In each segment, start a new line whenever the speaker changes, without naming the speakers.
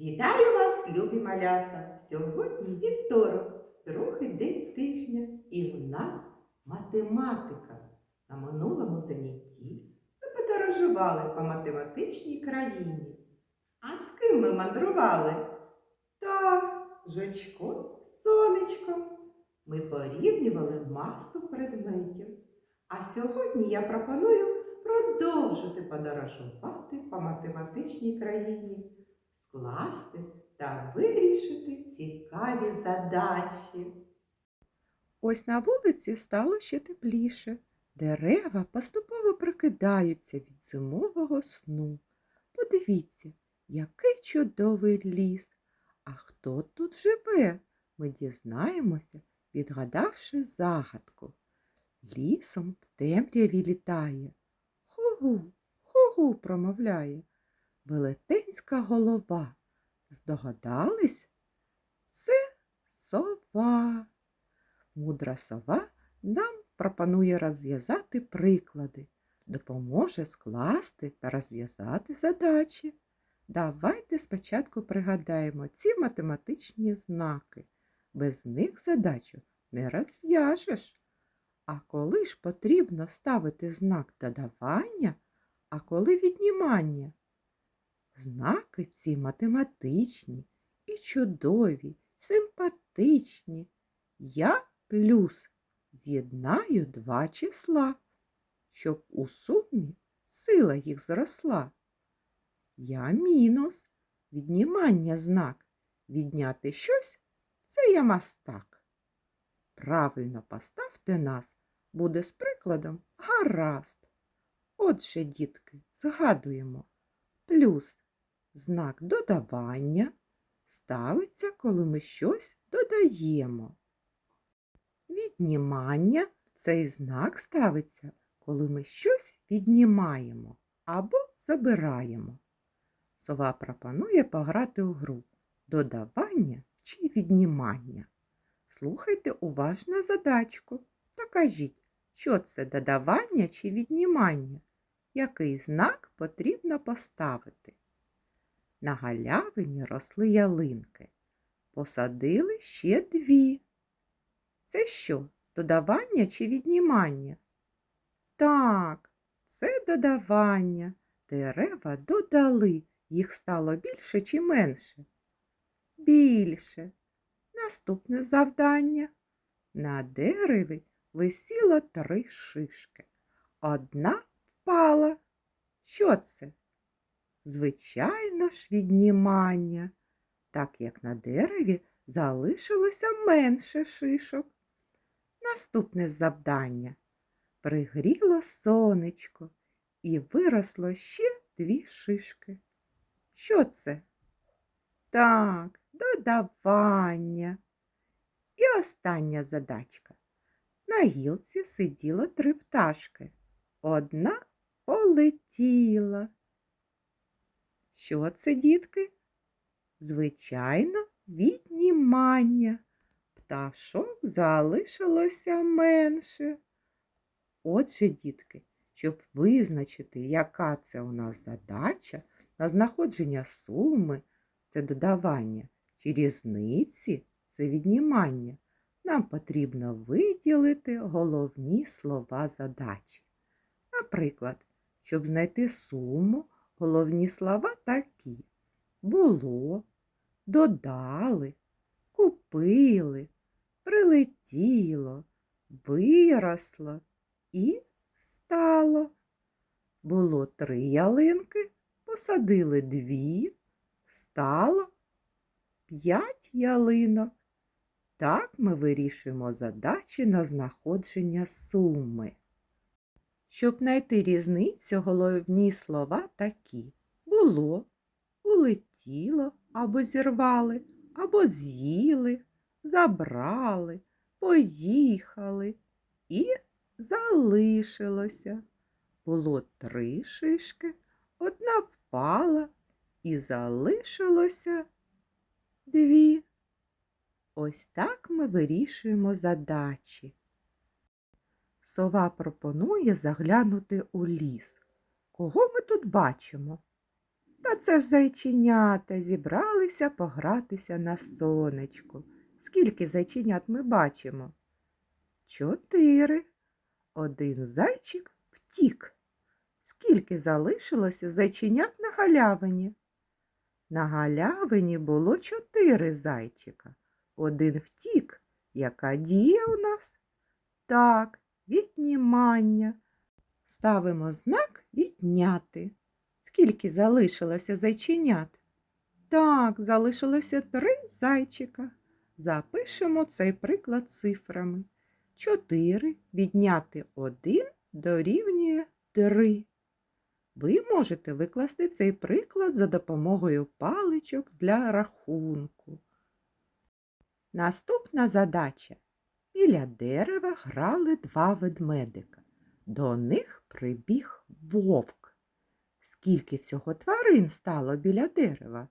Вітаю вас, любі малята! Сьогодні вівторок, другий день тижня, і в нас математика. На минулому занятті ми подорожували по математичній країні. А з ким ми мандрували? Так, жучком, сонечком. Ми порівнювали масу предметів. А сьогодні я пропоную продовжити подорожувати по математичній країні скласти та вирішити цікаві задачі.
Ось на вулиці стало ще тепліше. Дерева поступово прокидаються від зимового сну. Подивіться, який чудовий ліс. А хто тут живе? Ми дізнаємося, відгадавши загадку. Лісом в темряві літає. Ху-гу, ху-гу промовляє. Велетенська голова. Здогадались? Це сова. Мудра сова нам пропонує розв'язати приклади, допоможе скласти та розв'язати задачі. Давайте спочатку пригадаємо ці математичні знаки. Без них задачу не розв'яжеш. А коли ж потрібно ставити знак додавання, а коли віднімання? Знаки ці математичні і чудові, симпатичні. Я плюс з'єднаю два числа, щоб у сумі сила їх зросла. Я мінус віднімання знак. Відняти щось це я мастак. Правильно поставте нас, буде з прикладом гаразд. Отже, дітки, згадуємо, плюс знак додавання ставиться, коли ми щось додаємо. Віднімання цей знак ставиться, коли ми щось віднімаємо або забираємо. Сова пропонує пограти у гру додавання чи віднімання. Слухайте уважно задачку та кажіть, що це додавання чи віднімання, який знак потрібно поставити. На галявині росли ялинки. Посадили ще дві. Це що, додавання чи віднімання? Так, це додавання. Дерева додали, їх стало більше чи менше? Більше. Наступне завдання. На дереві висіло три шишки. Одна впала. Що це? Звичайно ж, віднімання, так як на дереві залишилося менше шишок. Наступне завдання. Пригріло сонечко і виросло ще дві шишки. Що це? Так, додавання. І остання задачка. На гілці сиділо три пташки. Одна полетіла. Що це, дітки? Звичайно, віднімання. Пташок залишилося менше. Отже, дітки, щоб визначити, яка це у нас задача на знаходження суми це додавання, чи різниці це віднімання, нам потрібно виділити головні слова задачі. Наприклад, щоб знайти суму, головні слова такі було, додали, купили, прилетіло, виросло і стало. Було три ялинки, посадили дві, стало п'ять ялинок. Так ми вирішуємо задачі на знаходження суми. Щоб знайти різницю, головні слова такі було, улетіло або зірвали, або з'їли, забрали, поїхали і залишилося. Було три шишки, одна впала і залишилося дві. Ось так ми вирішуємо задачі. Сова пропонує заглянути у ліс. Кого ми тут бачимо? Та це ж зайченята зібралися погратися на сонечку. Скільки зайченят ми бачимо? Чотири. Один зайчик втік. Скільки залишилося зайченят на галявині? На галявині було чотири зайчика. Один втік. Яка дія у нас? Так, віднімання. Ставимо знак відняти. Скільки залишилося зайченят? Так, залишилося три зайчика. Запишемо цей приклад цифрами. 4 відняти 1 дорівнює 3. Ви можете викласти цей приклад за допомогою паличок для рахунку. Наступна задача. Біля дерева грали два ведмедика. До них прибіг вовк. Скільки всього тварин стало біля дерева?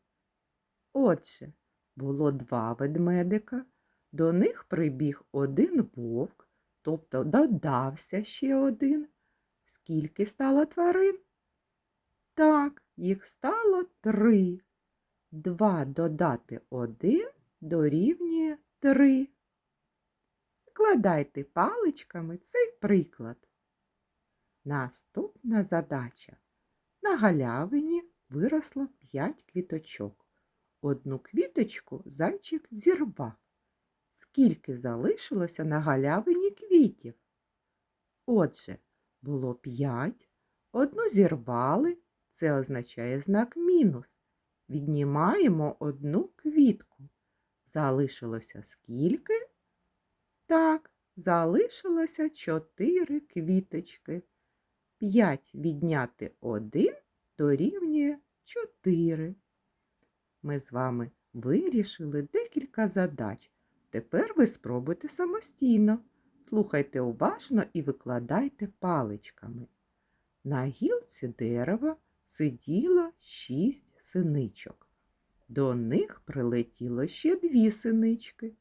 Отже, було два ведмедика, до них прибіг один вовк, тобто додався ще один. Скільки стало тварин? Так, їх стало три. Два додати один дорівнює три. Викладайте паличками цей приклад. Наступна задача. На галявині виросло п'ять квіточок. Одну квіточку зайчик зірвав. Скільки залишилося на галявині квітів? Отже, було п'ять, одну зірвали, це означає знак мінус. Віднімаємо одну квітку. Залишилося скільки? Так, залишилося чотири квіточки. П'ять відняти один дорівнює чотири. Ми з вами вирішили декілька задач. Тепер ви спробуйте самостійно. Слухайте уважно і викладайте паличками. На гілці дерева сиділо шість синичок. До них прилетіло ще дві синички.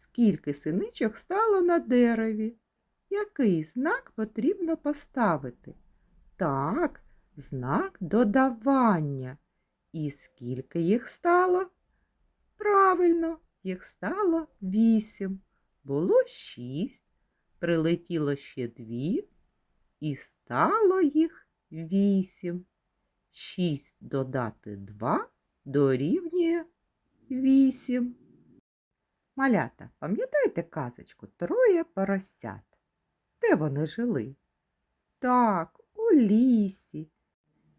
Скільки синичок стало на дереві? Який знак потрібно поставити? Так, знак додавання. І скільки їх стало? Правильно, їх стало вісім. Було шість, прилетіло ще дві, і стало їх вісім. Шість додати два дорівнює вісім. Малята, пам'ятаєте казочку Троє поросят? Де вони жили? Так, у лісі.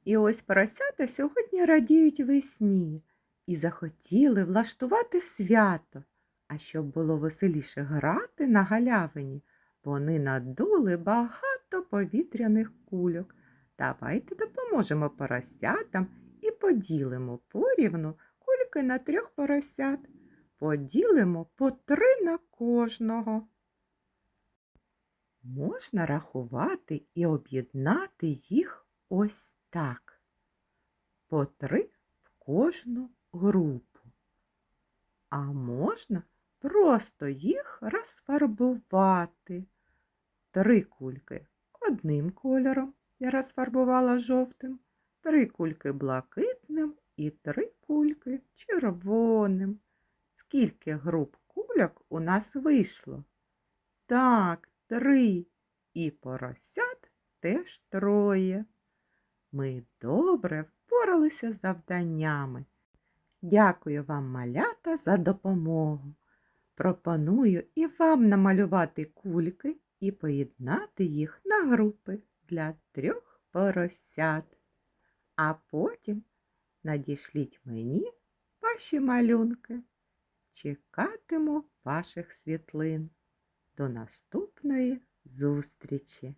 І ось поросята сьогодні радіють весні і захотіли влаштувати свято. А щоб було веселіше грати на галявині, вони надули багато повітряних кульок. Давайте допоможемо поросятам і поділимо порівну кульки на трьох поросят. Поділимо по три на кожного. Можна рахувати і об'єднати їх ось так. По три в кожну групу. А можна просто їх розфарбувати. Три кульки одним кольором я розфарбувала жовтим, три кульки блакитним і три кульки червоним. Скільки груп кульок у нас вийшло? Так, три. І поросят теж троє. Ми добре впоралися з завданнями. Дякую вам, малята, за допомогу. Пропоную і вам намалювати кульки і поєднати їх на групи для трьох поросят. А потім надішліть мені ваші малюнки. Чекатиму ваших світлин. До наступної зустрічі!